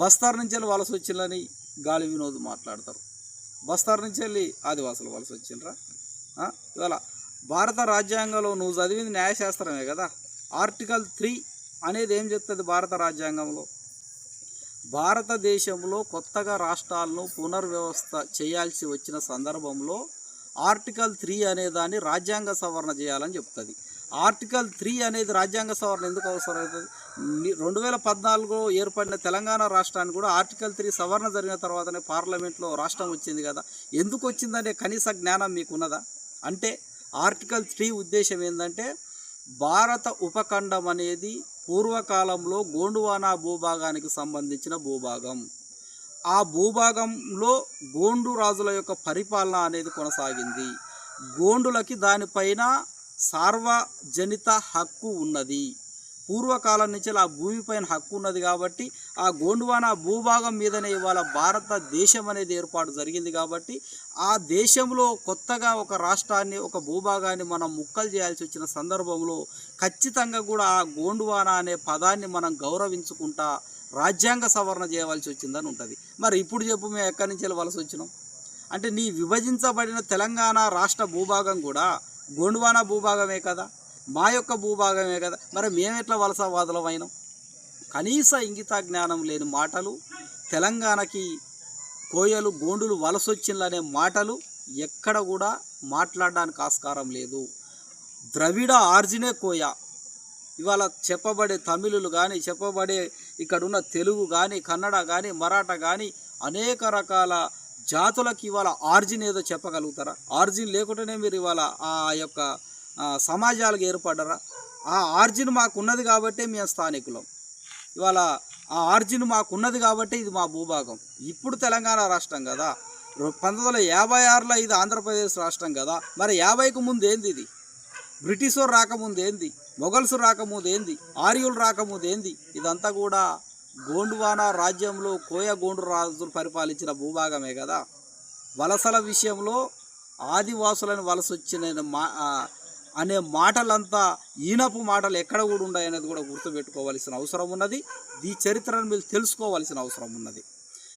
బస్తార్ నుంచి వెళ్ళి వలస వచ్చిందని గాలి వినోద్ మాట్లాడతారు. బస్తార్ నుంచి వెళ్ళి ఆదివాసులు వలస వచ్చిండ్రా ఇవాళ భారత రాజ్యాంగంలో నువ్వు చదివింది న్యాయశాస్త్రమే కదా? ఆర్టికల్ త్రీ అనేది ఏం చెప్తుంది భారత రాజ్యాంగంలో? భారతదేశంలో కొత్తగా రాష్ట్రాలను పునర్వ్యవస్థ చేయాల్సి వచ్చిన సందర్భంలో ఆర్టికల్ త్రీ అనే దాన్ని రాజ్యాంగ సవరణ చేయాలని చెప్తుంది. ఆర్టికల్ త్రీ అనేది రాజ్యాంగ సవరణ ఎందుకు అవసరమవుతుంది అవుతుంది? రెండు వేల పద్నాలుగులో ఏర్పడిన తెలంగాణ రాష్ట్రాన్ని కూడా ఆర్టికల్ త్రీ సవరణ జరిగిన తర్వాతనే పార్లమెంట్లో రాష్ట్రం వచ్చింది కదా. ఎందుకు వచ్చిందనే కనీస జ్ఞానం మీకు ఉన్నదా అంటే ఆర్టికల్ త్రీ ఉద్దేశం ఏంటంటే భారత ఉపఖండం అనేది పూర్వకాలంలో గోండువానా భూభాగానికి సంబంధించిన భూభాగం. ఆ భూభాగంలో గోండు రాజుల యొక్క పరిపాలన అనేది కొనసాగింది. గోండులకి దానిపైన సార్వజనిత హక్కు ఉన్నది. పూర్వకాలం నుంచి ఆ భూమిపైన హక్కు ఉన్నది కాబట్టి ఆ గోండువానా భూభాగం మీదనే ఇవాళ భారతదేశం అనేది ఏర్పాటు జరిగింది కాబట్టి ఆ దేశంలో కొత్తగా ఒక రాష్ట్రాన్ని ఒక భూభాగాన్ని మనం ముక్కలు చేయాల్సి వచ్చిన సందర్భంలో ఖచ్చితంగా కూడా ఆ గోండువానా అనే పదాన్ని మనం గౌరవించుకుంటా రాజ్యాంగ సవరణ చేయవలసి వచ్చిందని ఉంటుంది. మరి ఇప్పుడు చెప్పు మేము ఎక్కడి నుంచి వెళ్ళి వలస వచ్చినాం? అంటే నీ విభజించబడిన తెలంగాణ రాష్ట్ర భూభాగం కూడా గోండ్వానా భూభాగమే కదా? మా యొక్క భూభాగమే కదా? మరి మేము ఎట్లా వలసవాదులమైనాం కనీస ఇంగిత జ్ఞానం లేని మాటలు తెలంగాణకి కోయలు గోండులు వలసొచ్చిందనే మాటలు ఎక్కడ కూడా మాట్లాడడానికి ఆస్కారం లేదు. ద్రవిడ ఆర్జినే కోయ. ఇవాళ చెప్పబడే తమిళులు కానీ చెప్పబడే ఇక్కడ ఉన్న తెలుగు కానీ కన్నడ కానీ మరాఠా కానీ అనేక రకాల జాతులకు ఇవాళ ఆర్జిన్ ఏదో చెప్పగలుగుతారా? ఆర్జిన్ లేకుండానే మీరు ఇవాళ ఆ యొక్క సమాజాలకు ఏర్పడరా ఆ ఆర్జిన్ మాకున్నది కాబట్టి కాబట్టే మేము స్థానికులం. ఇవాళ ఆ ఆర్జిన్ మాకున్నది కాబట్టి ఇది మా భూభాగం. ఇప్పుడు తెలంగాణ రాష్ట్రం కదా. పంతొమ్మిది వందల యాభై ఆరులో ఇది ఆంధ్రప్రదేశ్ రాష్ట్రం కదా. మరి యాభైకి ముందు ఏంది ఇది? బ్రిటిష్ వారు రాకముందు ఏంది మొఘల్స్ రాకముందు ఏంది ఆర్యులు రాకముందు ఏంది ఇదంతా కూడా గోండువానా రాజ్యంలో కోయ గోండు రాజులు పరిపాలించిన భూభాగమే కదా? వలసల విషయంలో ఆదివాసులను వలస వచ్చిన మా అనే మాటలంతా ఈనపు మాటలు ఎక్కడ కూడా ఉన్నాయనేది కూడా గుర్తుపెట్టుకోవాల్సిన అవసరం ఉన్నది. ఈ చరిత్రను మీరు తెలుసుకోవాల్సిన అవసరం ఉన్నది.